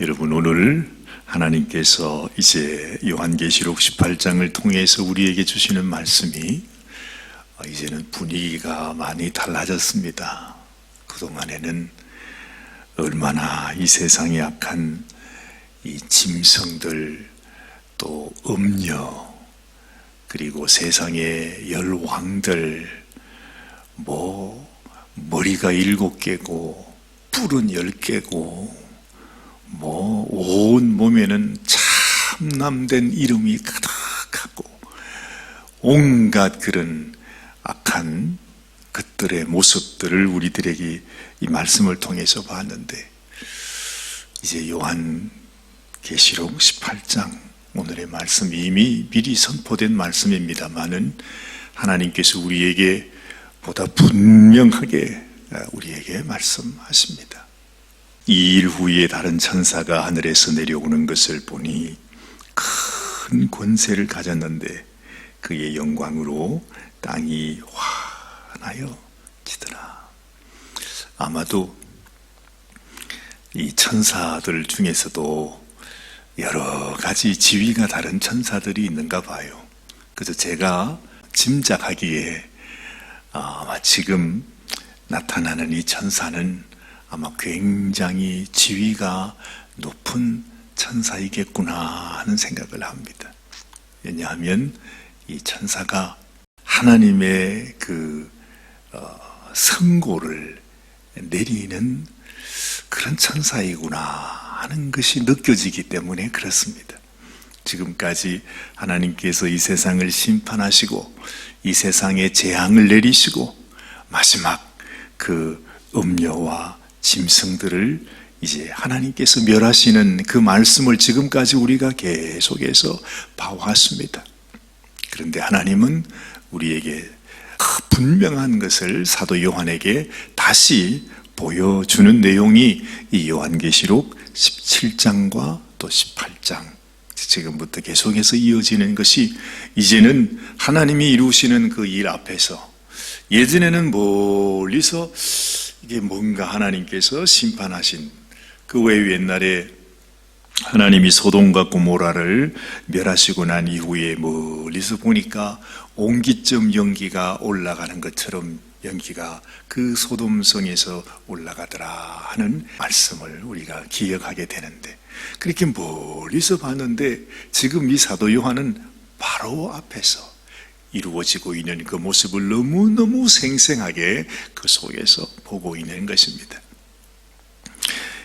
여러분 오늘 하나님께서 이제 요한계시록 18장을 통해서 우리에게 주시는 말씀이 어, 이제는 분위기가 많이 달라졌습니다. 그동안에는 얼마나 이 세상에 악한 이 짐승들 또 음녀 그리고 세상의 열왕들 뭐 머리가 일곱 개고 뿔은 열 개고 뭐 온 몸에는 참남된 이름이 가득하고 온갖 그런 악한 것들의 모습들을 우리들에게 이 말씀을 통해서 봤는데 이제 요한 계시록 18장 오늘의 말씀이 이미 미리 선포된 말씀입니다만은 하나님께서 우리에게 보다 분명하게 우리에게 말씀하십니다. 이 일 후에 다른 천사가 하늘에서 내려오는 것을 보니 큰 권세를 가졌는데 그의 영광으로 땅이 환하여 지더라. 아마도 이 천사들 중에서도 여러 가지 지위가 다른 천사들이 있는가 봐요. 그래서 제가 짐작하기에 아마 지금 나타나는 이 천사는 아마 굉장히 지위가 높은 천사이겠구나 하는 생각을 합니다. 왜냐하면 이 천사가 하나님의 그 어, 선고를 내리는 그런 천사이구나 하는 것이 느껴지기 때문에 그렇습니다. 지금까지 하나님께서 이 세상을 심판하시고 이 세상에 재앙을 내리시고 마지막 그 음료와 짐승들을 이제 하나님께서 멸하시는 그 말씀을 지금까지 우리가 계속해서 봐왔습니다. 그런데 하나님은 우리에게 분명한 것을 사도 요한에게 다시 보여주는 내용이 이 요한계시록 17장과 또 18장 지금부터 계속해서 이어지는 것이 이제는 하나님이 이루시는 그 일 앞에서 예전에는 멀리서 이게 뭔가 하나님께서 심판하신 그 외에 옛날에 하나님이 소돔과 고모라를 멸하시고 난 이후에 멀리서 보니까 옹기점 연기가 올라가는 것처럼 연기가 그 소돔성에서 올라가더라 하는 말씀을 우리가 기억하게 되는데 그렇게 멀리서 봤는데 지금 이 사도 요한은 바로 앞에서 이루어지고 있는 그 모습을 너무너무 생생하게 그 속에서 보고 있는 것입니다.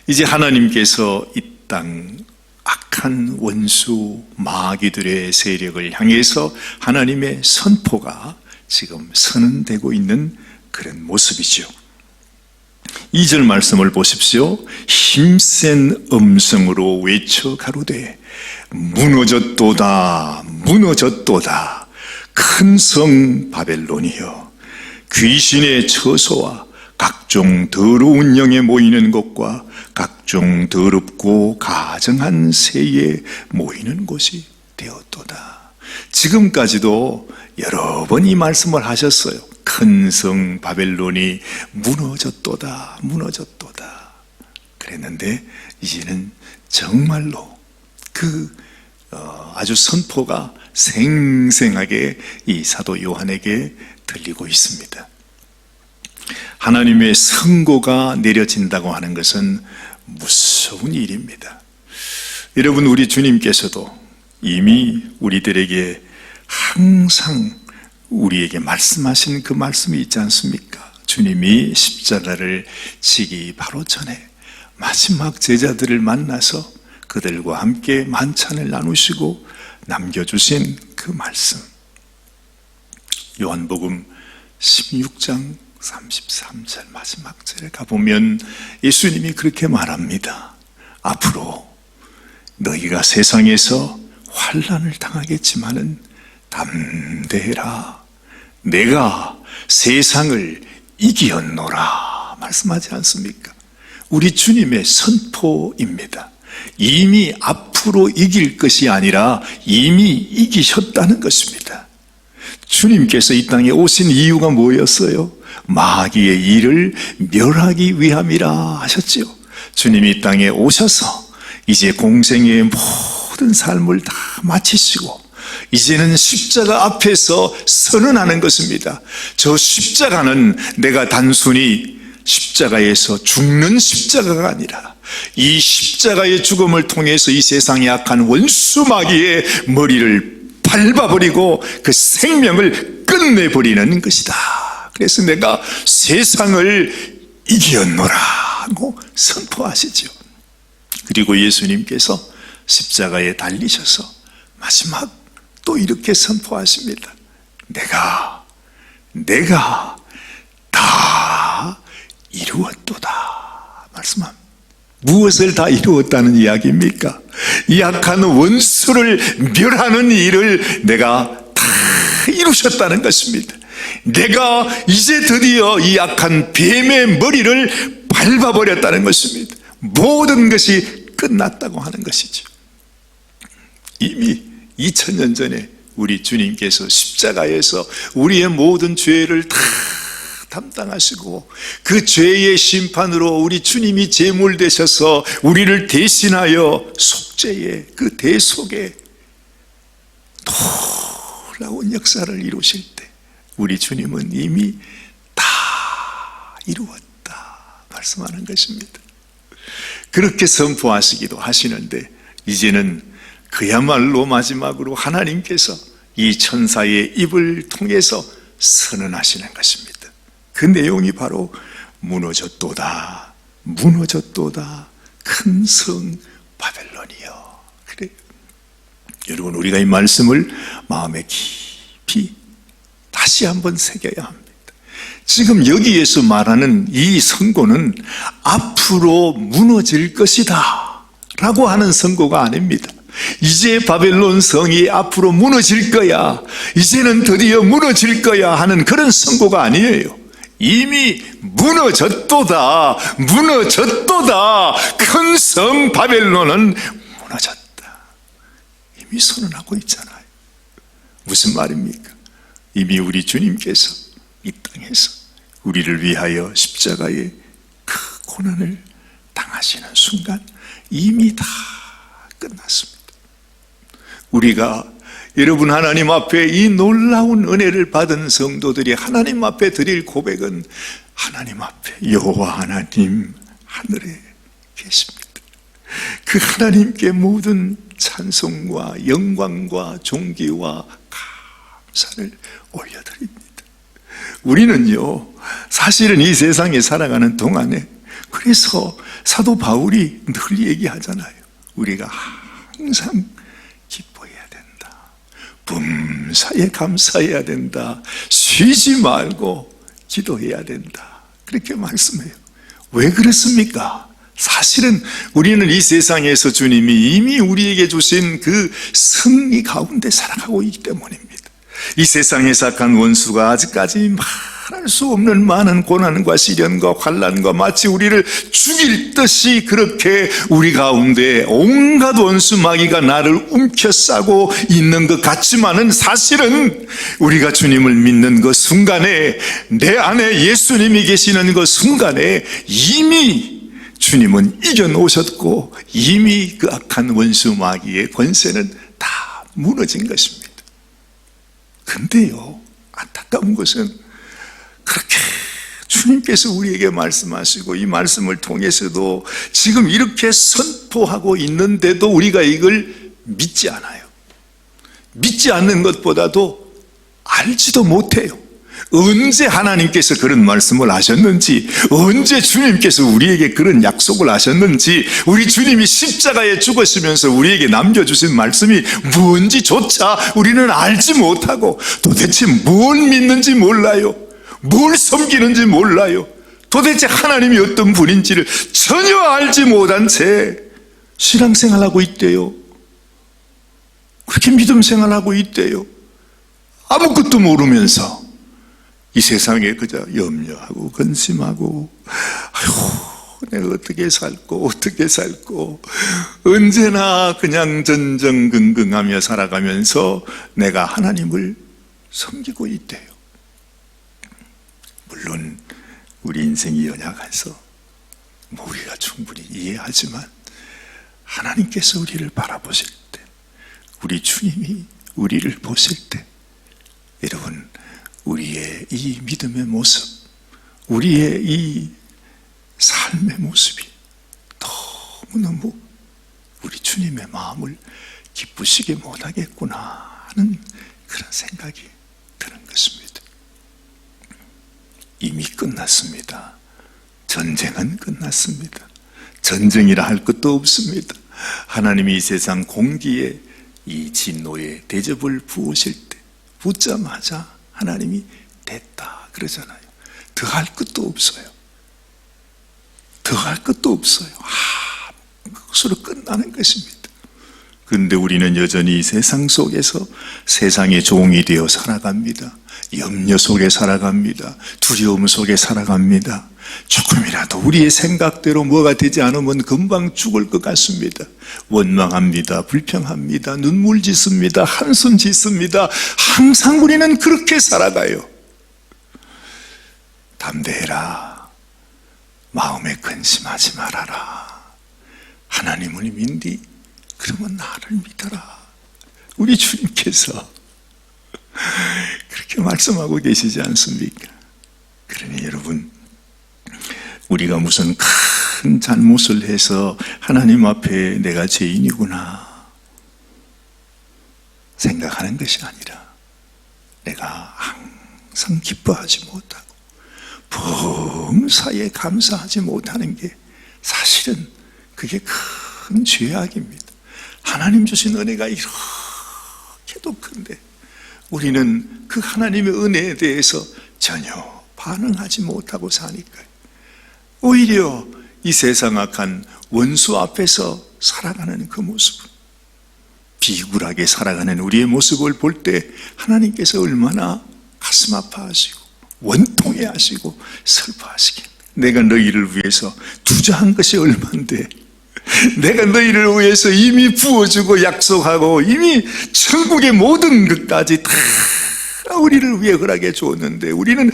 이제 하나님께서 이 땅 악한 원수 마귀들의 세력을 향해서 하나님의 선포가 지금 선언되고 있는 그런 모습이죠. 2절 말씀을 보십시오. 힘센 음성으로 외쳐 가로되 무너졌도다 무너졌도다 큰 성 바벨론이여 귀신의 처소와 각종 더러운 영에 모이는 곳과 각종 더럽고 가정한 새에 모이는 곳이 되었도다. 지금까지도 여러 번 이 말씀을 하셨어요. 큰 성 바벨론이 무너졌도다, 무너졌도다. 그랬는데 이제는 정말로 그 어, 아주 선포가 생생하게 이 사도 요한에게 들리고 있습니다. 하나님의 선고가 내려진다고 하는 것은 무서운 일입니다. 여러분, 우리 주님께서도 이미 우리들에게 항상 우리에게 말씀하신 그 말씀이 있지 않습니까? 주님이 십자가를 지기 바로 전에 마지막 제자들을 만나서 그들과 함께 만찬을 나누시고 남겨주신 그 말씀. 요한복음 16장 33절 마지막 절에 가보면 예수님이 그렇게 말합니다. 앞으로 너희가 세상에서 환란을 당하겠지만은 담대해라. 내가 세상을 이기었노라. 말씀하지 않습니까? 우리 주님의 선포입니다. 이미 앞으로 이길 것이 아니라 이미 이기셨다는 것입니다. 주님께서 이 땅에 오신 이유가 뭐였어요? 마귀의 일을 멸하기 위함이라 하셨지요. 주님이 이 땅에 오셔서 이제 공생의 모든 삶을 다 마치시고 이제는 십자가 앞에서 선언하는 것입니다. 저 십자가는 내가 단순히 십자가에서 죽는 십자가가 아니라 이 십자가의 죽음을 통해서 이 세상의 악한 원수 마귀의 머리를 밟아버리고 그 생명을 끝내버리는 것이다. 그래서 내가 세상을 이겼노라 하고 선포하시죠. 그리고 예수님께서 십자가에 달리셔서 마지막 또 이렇게 선포하십니다. 내가, 내가 다 이루었도다. 말씀합니다. 무엇을 다 이루었다는 이야기입니까? 이 악한 원수를 멸하는 일을 내가 다 이루셨다는 것입니다. 내가 이제 드디어 이 악한 뱀의 머리를 밟아버렸다는 것입니다. 모든 것이 끝났다고 하는 것이죠. 이미 2000년 전에 우리 주님께서 십자가에서 우리의 모든 죄를 다 담당하시고 그 죄의 심판으로 우리 주님이 제물 되셔서 우리를 대신하여 속죄의 그 대속에 놀라운 역사를 이루실 때 우리 주님은 이미 다 이루었다 말씀하는 것입니다. 그렇게 선포하시기도 하시는데 이제는 그야말로 마지막으로 하나님께서 이 천사의 입을 통해서 선언하시는 것입니다. 그 내용이 바로 무너졌도다, 무너졌도다, 큰 성 바벨론이여. 그래. 여러분, 우리가 이 말씀을 마음에 깊이 다시 한번 새겨야 합니다. 지금 여기에서 말하는 이 선고는 앞으로 무너질 것이다. 라고 하는 선고가 아닙니다. 이제 바벨론 성이 앞으로 무너질 거야. 이제는 드디어 무너질 거야 하는 그런 선고가 아니에요. 이미 무너졌도다. 무너졌도다. 큰 성 바벨론은 무너졌다. 이미 선언하고 있잖아요. 무슨 말입니까? 이미 우리 주님께서 이 땅에서 우리를 위하여 십자가의 그 고난을 당하시는 순간 이미 다 끝났습니다. 우리가 여러분 하나님 앞에 이 놀라운 은혜를 받은 성도들이 하나님 앞에 드릴 고백은 하나님 앞에 여호와 하나님 하늘에 계십니다. 그 하나님께 모든 찬송과 영광과 존귀와 감사를 올려드립니다. 우리는요, 사실은 이 세상에 살아가는 동안에 그래서 사도 바울이 늘 얘기하잖아요. 우리가 항상. 범사에 감사해야 된다. 쉬지 말고 기도해야 된다. 그렇게 말씀해요. 왜 그렇습니까? 사실은 우리는 이 세상에서 주님이 이미 우리에게 주신 그 승리 가운데 살아가고 있기 때문입니다. 이 세상에 악한 원수가 아직까지 말할 수 없는 많은 고난과 시련과 환란과 마치 우리를 죽일 듯이 그렇게 우리 가운데 온갖 원수 마귀가 나를 움켜싸고 있는 것 같지만은 사실은 우리가 주님을 믿는 그 순간에 내 안에 예수님이 계시는 그 순간에 이미 주님은 이겨놓으셨고 이미 그 악한 원수 마귀의 권세는 다 무너진 것입니다. 근데요, 안타까운 것은 그렇게 주님께서 우리에게 말씀하시고 이 말씀을 통해서도 지금 이렇게 선포하고 있는데도 우리가 이걸 믿지 않아요. 믿지 않는 것보다도 알지도 못해요. 언제 하나님께서 그런 말씀을 하셨는지, 언제 주님께서 우리에게 그런 약속을 하셨는지, 우리 주님이 십자가에 죽으시면서 우리에게 남겨주신 말씀이 뭔지조차 우리는 알지 못하고 도대체 뭘 믿는지 몰라요. 뭘 섬기는지 몰라요. 도대체 하나님이 어떤 분인지를 전혀 알지 못한 채 신앙생활하고 있대요. 그렇게 믿음 생활하고 있대요. 아무것도 모르면서 이 세상에 그저 염려하고 근심하고 아휴 내가 어떻게 살고 어떻게 살고 언제나 그냥 전전긍긍하며 살아가면서 내가 하나님을 섬기고 있대요. 물론 우리 인생이 연약해서 뭐 우리가 충분히 이해하지만 하나님께서 우리를 바라보실 때, 우리 주님이 우리를 보실 때, 여러분, 우리의 이 믿음의 모습, 우리의 이 삶의 모습이 너무너무 우리 주님의 마음을 기쁘시게 못하겠구나 하는 그런 생각이 드는 것입니다. 이미 끝났습니다. 전쟁은 끝났습니다. 전쟁이라 할 것도 없습니다. 하나님이 이 세상 공기에 이 진노의 대접을 부으실 때 붙자마자 하나님이 됐다 그러잖아요. 더 할 것도 없어요. 더 할 것도 없어요. 아, 그것으로 끝나는 것입니다. 그런데 우리는 여전히 이 세상 속에서 세상의 종이 되어 살아갑니다. 염려 속에 살아갑니다. 두려움 속에 살아갑니다. 조금이라도 우리의 생각대로 뭐가 되지 않으면 금방 죽을 것 같습니다. 원망합니다. 불평합니다. 눈물 짓습니다. 한숨 짓습니다. 항상 우리는 그렇게 살아가요. 담대해라. 마음에 근심하지 말아라. 하나님을 믿니? 그러면 나를 믿어라. 우리 주님께서 그렇게 말씀하고 계시지 않습니까? 그러니 여러분, 우리가 무슨 큰 잘못을 해서 하나님 앞에 내가 죄인이구나 생각하는 것이 아니라 내가 항상 기뻐하지 못하고 범사에 감사하지 못하는 게 사실은 그게 큰 죄악입니다. 하나님 주신 은혜가 이렇게도 큰데 우리는 그 하나님의 은혜에 대해서 전혀 반응하지 못하고 사니까요. 오히려 이 세상 악한 원수 앞에서 살아가는 그 모습, 비굴하게 살아가는 우리의 모습을 볼 때 하나님께서 얼마나 가슴 아파하시고 원통해 하시고 슬퍼하시겠 내가 너희를 위해서 투자한 것이 얼만데 내가 너희를 위해서 이미 부어주고 약속하고 이미 천국의 모든 것까지 다 우리를 위해 허락해 주었는데 우리는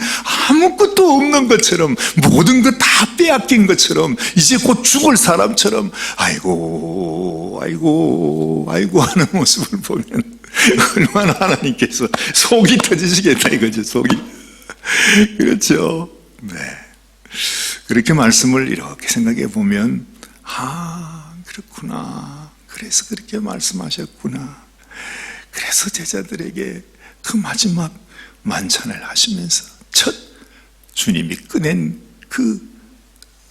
아무것도 없는 것처럼 모든 것 다 빼앗긴 것처럼 이제 곧 죽을 사람처럼 아이고 아이고 아이고 하는 모습을 보면 얼마나 하나님께서 속이 터지시겠다 이거죠 속이. 그렇죠? 네. 그렇게 말씀을 이렇게 생각해 보면 아 그렇구나 그래서 그렇게 말씀하셨구나 그래서 제자들에게 그 마지막 만찬을 하시면서 첫 주님이 꺼낸 그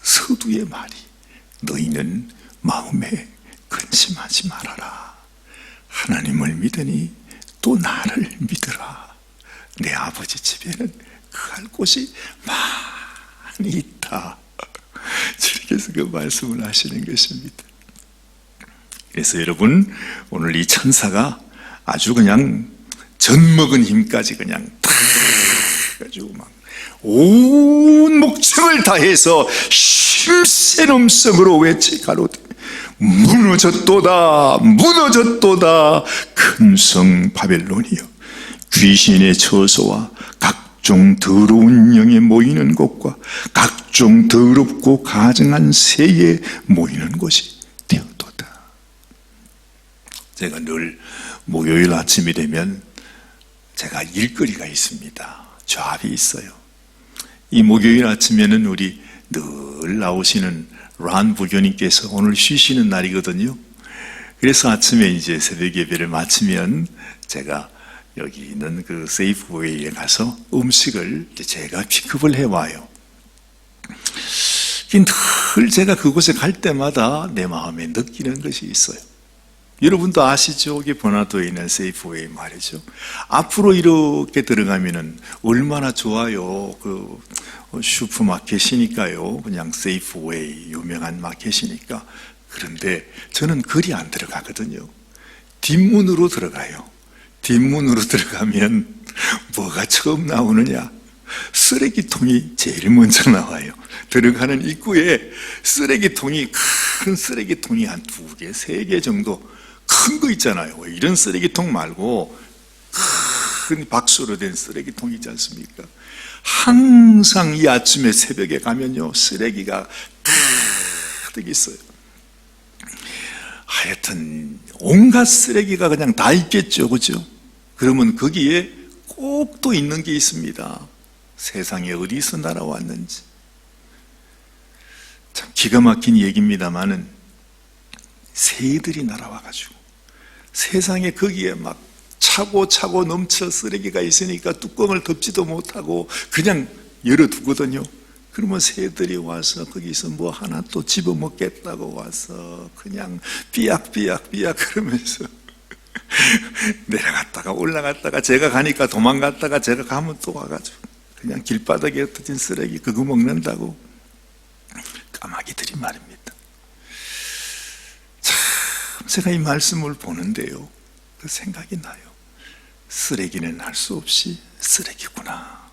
서두의 말이 너희는 마음에 근심하지 말아라. 하나님을 믿으니 또 나를 믿으라. 내 아버지 집에는 그 할 곳이 많이 있다. 주님께서 그 말씀을 하시는 것입니다. 그래서 여러분, 오늘 이 천사가 아주 그냥 젖먹은 힘까지 그냥 탁 가지고 막 온 목청을 다해서 힘센 음성으로 외치 가로되 무너졌도다 무너졌도다 큰 성 바벨론이여 귀신의 처소와 각종 더러운 영에 모이는 곳과 각종 더럽고 가증한 새에 모이는 곳이 되었도다 제가 늘 목요일 아침이 되면 제가 일거리가 있습니다. 조합이 있어요. 이 목요일 아침에는 우리 늘 나오시는 란 부교님께서 오늘 쉬시는 날이거든요. 그래서 아침에 이제 새벽 예배를 마치면 제가 여기 있는 그 세이프웨이에 가서 음식을 제가 픽업을 해와요. 늘 제가 그곳에 갈 때마다 내 마음에 느끼는 것이 있어요. 여러분도 아시죠? 여기 번화도에 있는 세이프웨이 말이죠. 앞으로 이렇게 들어가면은 얼마나 좋아요. 그 슈퍼마켓이니까요. 그냥 세이프웨이 유명한 마켓이니까. 그런데 저는 거리 안 들어가거든요. 뒷문으로 들어가요. 뒷문으로 들어가면 뭐가 처음 나오느냐? 쓰레기통이 제일 먼저 나와요. 들어가는 입구에 쓰레기통이 큰 쓰레기통이 한 두 개, 세 개 정도 큰 거 있잖아요. 이런 쓰레기통 말고 큰 박수로 된 쓰레기통 있지 않습니까? 항상 이 아침에 새벽에 가면요 쓰레기가 가득 있어요. 하여튼 온갖 쓰레기가 그냥 다 있겠죠. 그죠? 그러면 거기에 꼭 또 있는 게 있습니다. 세상에 어디서 날아왔는지. 참 기가 막힌 얘기입니다만은 새들이 날아와가지고 세상에 거기에 막 차고 차고 넘쳐 쓰레기가 있으니까 뚜껑을 덮지도 못하고 그냥 열어두거든요. 그러면 새들이 와서 거기서 뭐 하나 또 집어먹겠다고 와서 그냥 삐약삐약 삐약 그러면서 내려갔다가 올라갔다가 제가 가니까 도망갔다가 제가 가면 또 와가지고 그냥 길바닥에 흩어진 쓰레기 그거 먹는다고 까마귀들이 말입니다. 참 제가 이 말씀을 보는데요. 그 생각이 나요. 쓰레기는 할 수 없이 쓰레기구나.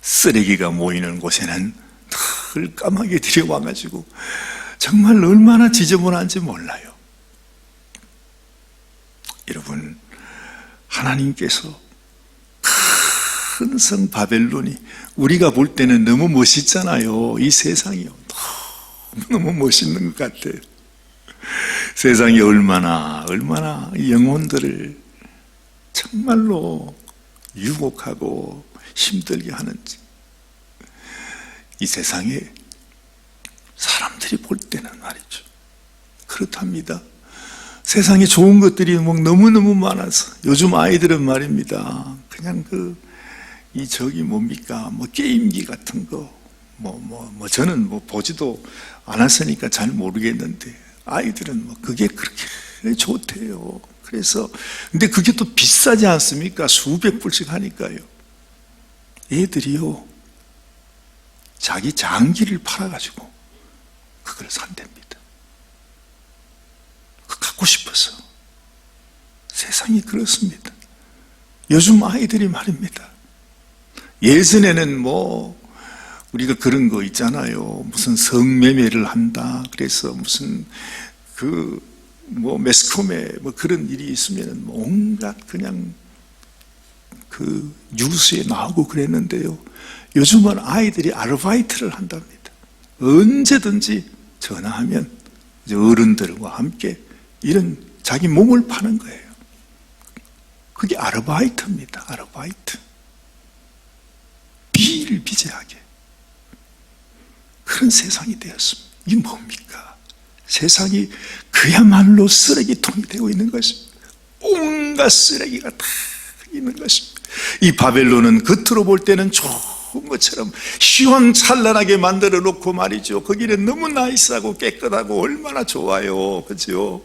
쓰레기가 모이는 곳에는 늘 까마귀 들이 와가지고 정말 얼마나 지저분한지 몰라요. 여러분, 하나님께서 큰 성 바벨론이 우리가 볼 때는 너무 멋있잖아요. 이 세상이요. 너무 멋있는 것 같아요. 세상이 얼마나, 얼마나 영혼들을 정말로 유혹하고 힘들게 하는지. 이 세상에 사람들이 볼 때는 말이죠. 그렇답니다. 세상에 좋은 것들이 뭐 너무너무 많아서 요즘 아이들은 말입니다. 그냥 그, 이 저기 뭡니까? 뭐 게임기 같은 거. 뭐, 뭐, 뭐 저는 뭐 보지도 않았으니까 잘 모르겠는데 아이들은 뭐 그게 그렇게 좋대요. 그래서, 근데 그게 또 비싸지 않습니까? 수백 불씩 하니까요. 애들이요. 자기 장기를 팔아가지고 그걸 산답니다. 그 갖고 싶어서. 세상이 그렇습니다. 요즘 아이들이 말입니다. 예전에는 뭐, 우리가 그런 거 있잖아요. 무슨 성매매를 한다. 그래서 무슨 그, 뭐, 매스컴에 뭐 그런 일이 있으면 뭐 온갖 그냥 그 뉴스에 나오고 그랬는데요. 요즘은 아이들이 아르바이트를 한답니다. 언제든지 전화하면 어른들과 함께 이런 자기 몸을 파는 거예요. 그게 아르바이트입니다. 아르바이트. 비일비재하게. 그런 세상이 되었습니다. 이 뭡니까? 세상이 그야말로 쓰레기통이 되고 있는 것입니다. 온갖 쓰레기가 다 있는 것입니다. 이 바벨론은 겉으로 볼 때는 좋은 것처럼 시원찬란하게 만들어 놓고 말이죠. 거기는 너무 나이스하고 깨끗하고 얼마나 좋아요. 그죠?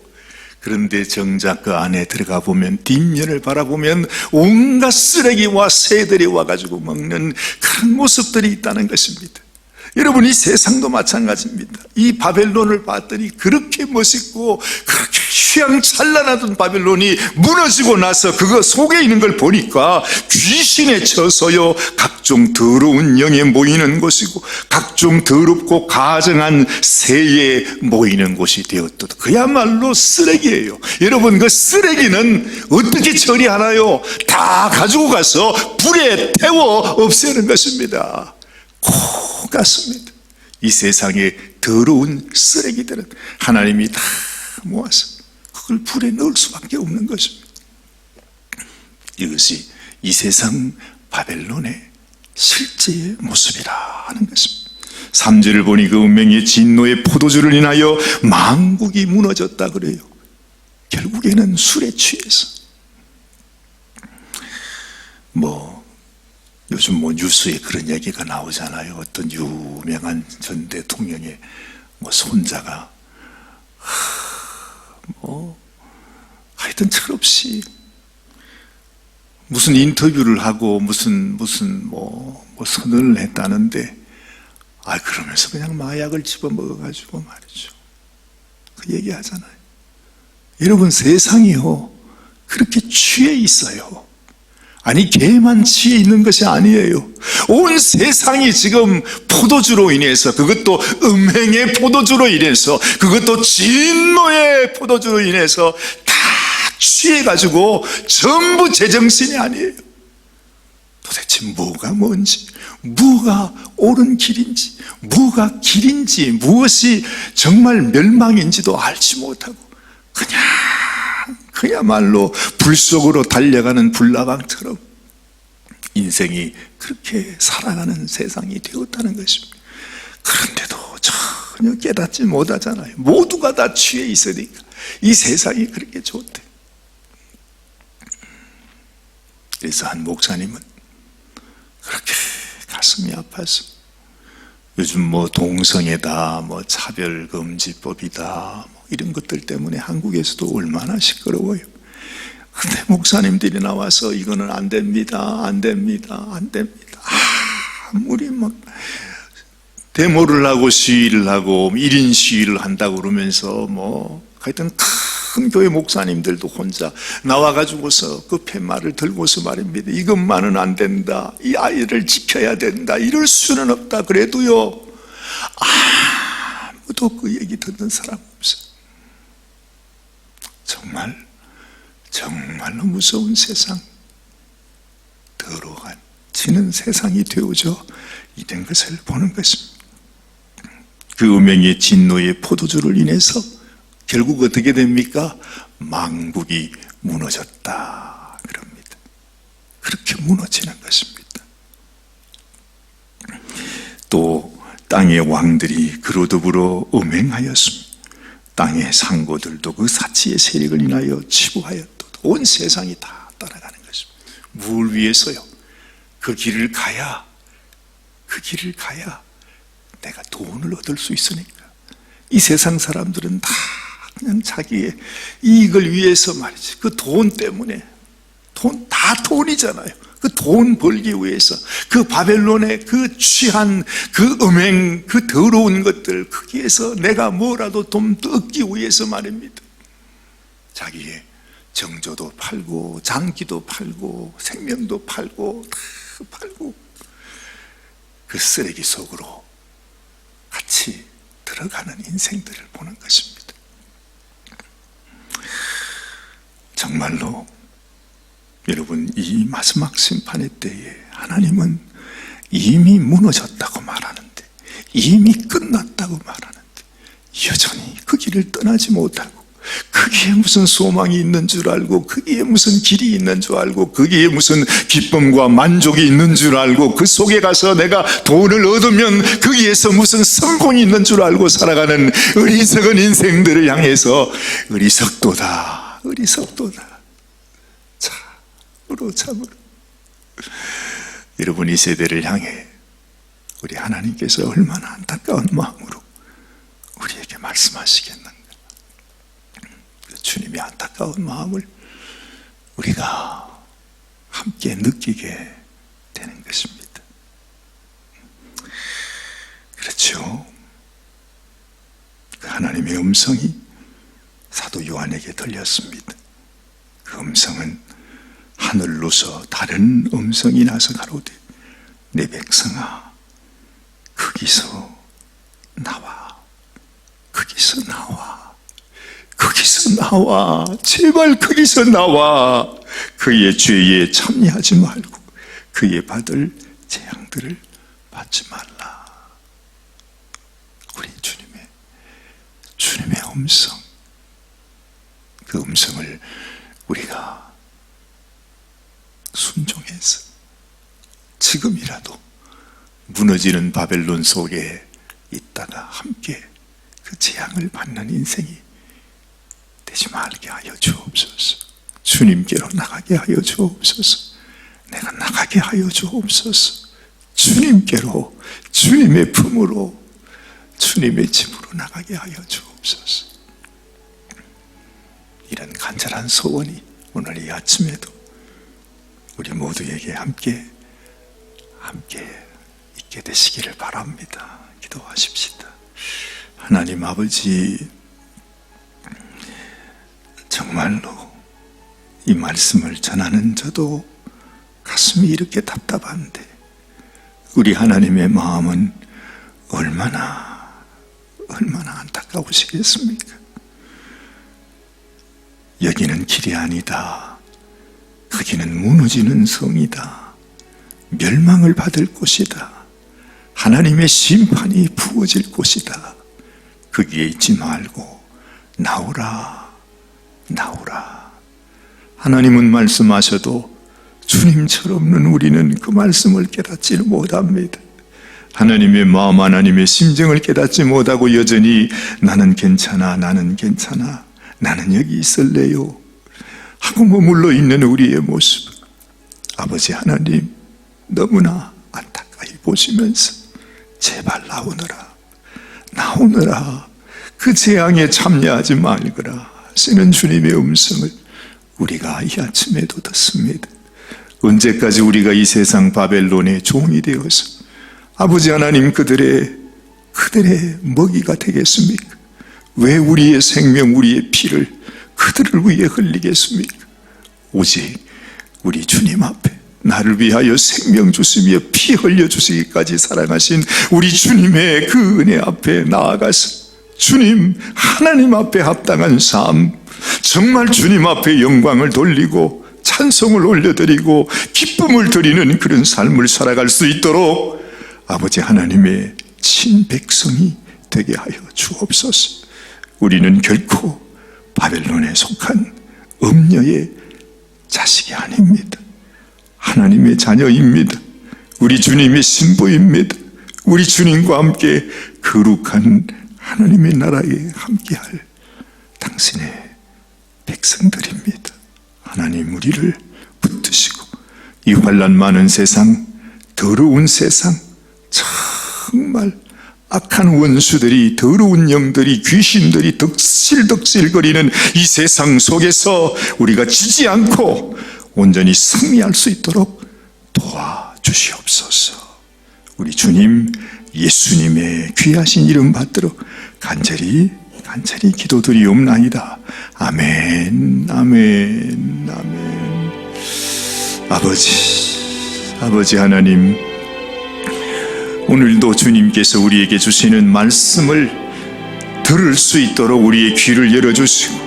그런데 정작 그 안에 들어가 보면 뒷면을 바라보면 온갖 쓰레기와 새들이 와가지고 먹는 그런 모습들이 있다는 것입니다. 여러분 이 세상도 마찬가지입니다. 이 바벨론을 봤더니 그렇게 멋있고 그렇게 휘황찬란하던 바벨론이 무너지고 나서 그거 속에 있는 걸 보니까 귀신에 쳐서요 각종 더러운 영에 모이는 곳이고 각종 더럽고 가정한 새에 모이는 곳이 되었다. 그야말로 쓰레기예요. 여러분 그 쓰레기는 어떻게 처리하나요? 다 가지고 가서 불에 태워 없애는 것입니다. 코 같습니다. 이 세상에 더러운 쓰레기들은 하나님이 다 모아서 그걸 불에 넣을 수밖에 없는 것입니다. 이것이 이 세상 바벨론의 실제의 모습이라 하는 것입니다. 3절을 보니 그 운명의 진노의 포도주를 인하여 망국이 무너졌다 그래요. 결국에는 술에 취해서 뭐 요즘 뭐 뉴스에 그런 얘기가 나오잖아요. 어떤 유명한 전 대통령의 뭐 손자가 하, 뭐 하여튼 철없이 무슨 인터뷰를 하고 무슨 무슨 뭐, 뭐 선언을 했다는데 아 그러면서 그냥 마약을 집어 먹어가지고 말이죠. 그 얘기하잖아요. 여러분 세상이요 그렇게 취해 있어요. 아니 개만 취해 있는 것이 아니에요. 온 세상이 지금 포도주로 인해서 그것도 음행의 포도주로 인해서 그것도 진노의 포도주로 인해서 다 취해 가지고 전부 제정신이 아니에요. 도대체 뭐가 뭔지, 뭐가 옳은 길인지, 뭐가 길인지, 무엇이 정말 멸망인지도 알지 못하고 그냥 그야말로 불 속으로 달려가는 불나방처럼 인생이 그렇게 살아가는 세상이 되었다는 것입니다. 그런데도 전혀 깨닫지 못하잖아요. 모두가 다 취해 있으니까 이 세상이 그렇게 좋대. 그래서 한 목사님은 그렇게 가슴이 아팠어. 요즘 뭐 동성애다, 뭐 차별금지법이다, 뭐 이런 것들 때문에 한국에서도 얼마나 시끄러워요. 근데 목사님들이 나와서 이거는 안 됩니다, 안 됩니다, 안 됩니다. 아무리 막 데모를 하고 시위를 하고 1인 시위를 한다고 그러면서 뭐 하여튼 큰 교회 목사님들도 혼자 나와가지고서 그 팻말을 들고서 말입니다. 이것만은 안 된다. 이 아이를 지켜야 된다. 이럴 수는 없다. 그래도요. 아무도 그 얘기 듣는 사람 없어요. 정말 정말로 무서운 세상 더러워간 지는 세상이 되어져 이런 것을 보는 것입니다. 그 음행의 진노의 포도주를 인해서 결국 어떻게 됩니까? 망국이 무너졌다 그럽니다. 그렇게 무너지는 것입니다. 또 땅의 왕들이 그로 더불어 음행하였습니다. 땅의 상고들도 그 사치의 세력을 인하여 치부하였다. 온 세상이 다 따라가는 것입니다. 뭘 위해서요? 그 길을 가야 그 길을 가야 내가 돈을 얻을 수 있으니까. 이 세상 사람들은 다 그냥 자기의 이익을 위해서 말이지. 그 돈 때문에. 돈, 다 돈이잖아요. 그 돈 벌기 위해서. 그 바벨론의 그 취한 그 음행, 그 더러운 것들, 거기에서 내가 뭐라도 좀 얻기 위해서 말입니다. 자기의 정조도 팔고, 장기도 팔고, 생명도 팔고, 다 팔고, 그 쓰레기 속으로 같이 들어가는 인생들을 보는 것입니다. 정말로 여러분 이 마지막 심판의 때에 하나님은 이미 무너졌다고 말하는데 이미 끝났다고 말하는데 여전히 그 길을 떠나지 못하고 거기에 무슨 소망이 있는 줄 알고 거기에 무슨 길이 있는 줄 알고 거기에 무슨 기쁨과 만족이 있는 줄 알고 그 속에 가서 내가 돈을 얻으면 거기에서 무슨 성공이 있는 줄 알고 살아가는 어리석은 인생들을 향해서 어리석도다 어리석도다 참으로 참으로 여러분 이 세대를 향해 우리 하나님께서 얼마나 안타까운 마음으로 우리에게 말씀하시겠는가 주님의 안타까운 마음을 우리가 함께 느끼게 되는 것입니다. 그렇죠. 그 하나님의 음성이 사도 요한에게 들렸습니다. 그 음성은 하늘로서 다른 음성이 나서 가로되 내 백성아 거기서 나와 거기서 나와 거기서 나와 제발 거기서 나와. 그의 죄에 참여하지 말고 그의 받을 재앙들을 받지 말라. 우리 주님의 주님의 음성 그 음성을 우리가 순종해서 지금이라도 무너지는 바벨론 속에 있다가 함께 그 재앙을 받는 인생이 되지 말게 하여 주옵소서. 주님께로 나가게 하여 주옵소서. 내가 나가게 하여 주옵소서. 주님께로, 주님의 품으로, 주님의 집으로 나가게 하여 주옵소서. 이런 간절한 소원이 오늘 이 아침에도 우리 모두에게 함께, 함께 있게 되시기를 바랍니다. 기도하십시다. 하나님 아버지, 정말로 이 말씀을 전하는 저도 가슴이 이렇게 답답한데 우리 하나님의 마음은 얼마나 얼마나 안타까우시겠습니까? 여기는 길이 아니다. 거기는 무너지는 성이다. 멸망을 받을 곳이다. 하나님의 심판이 부어질 곳이다. 거기에 있지 말고 나오라. 나오라, 하나님은 말씀하셔도 주님처럼는 우리는 그 말씀을 깨닫지 못합니다. 하나님의 마음, 하나님의 심정을 깨닫지 못하고 여전히 나는 괜찮아, 나는 괜찮아, 나는 여기 있을래요. 하고 머물러 있는 우리의 모습. 아버지 하나님, 너무나 안타까이 보시면서 제발 나오너라, 나오너라. 그 재앙에 참여하지 말거라. 하시는 주님의 음성을 우리가 이 아침에도 듣습니다. 언제까지 우리가 이 세상 바벨론의 종이 되어서 아버지 하나님 그들의 그들의 먹이가 되겠습니까? 왜 우리의 생명, 우리의 피를 그들을 위해 흘리겠습니까? 오직 우리 주님 앞에 나를 위하여 생명 주시며 피 흘려 주시기까지 사랑하신 우리 주님의 그 은혜 앞에 나아가서 주님 하나님 앞에 합당한 삶 정말 주님 앞에 영광을 돌리고 찬송을 올려드리고 기쁨을 드리는 그런 삶을 살아갈 수 있도록 아버지 하나님의 친백성이 되게 하여 주옵소서. 우리는 결코 바벨론에 속한 음녀의 자식이 아닙니다. 하나님의 자녀입니다. 우리 주님의 신부입니다. 우리 주님과 함께 거룩한 하나님의 나라에 함께할 당신의 백성들입니다. 하나님 우리를 붙드시고 이 환란 많은 세상, 더러운 세상, 정말 악한 원수들이 더러운 영들이 귀신들이 덕실덕실거리는 이 세상 속에서 우리가 지지 않고 온전히 승리할 수 있도록 도와주시옵소서. 우리 주님 예수님의 귀하신 이름 받들어 간절히 간절히 기도드리옵나이다. 아멘, 아멘, 아멘. 아버지, 아버지 하나님, 오늘도 주님께서 우리에게 주시는 말씀을 들을 수 있도록 우리의 귀를 열어주시고,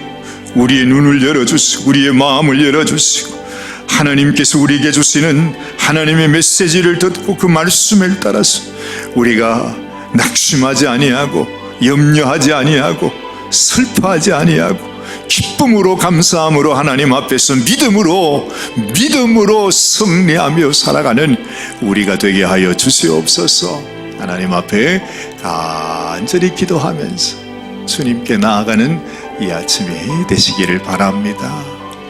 우리의 눈을 열어주시고, 우리의 마음을 열어주시고, 하나님께서 우리에게 주시는 하나님의 메시지를 듣고 그 말씀을 따라서 우리가 낙심하지 아니하고 염려하지 아니하고 슬퍼하지 아니하고 기쁨으로 감사함으로 하나님 앞에서 믿음으로 믿음으로 승리하며 살아가는 우리가 되게 하여 주시옵소서. 하나님 앞에 간절히 기도하면서 주님께 나아가는 이 아침이 되시기를 바랍니다.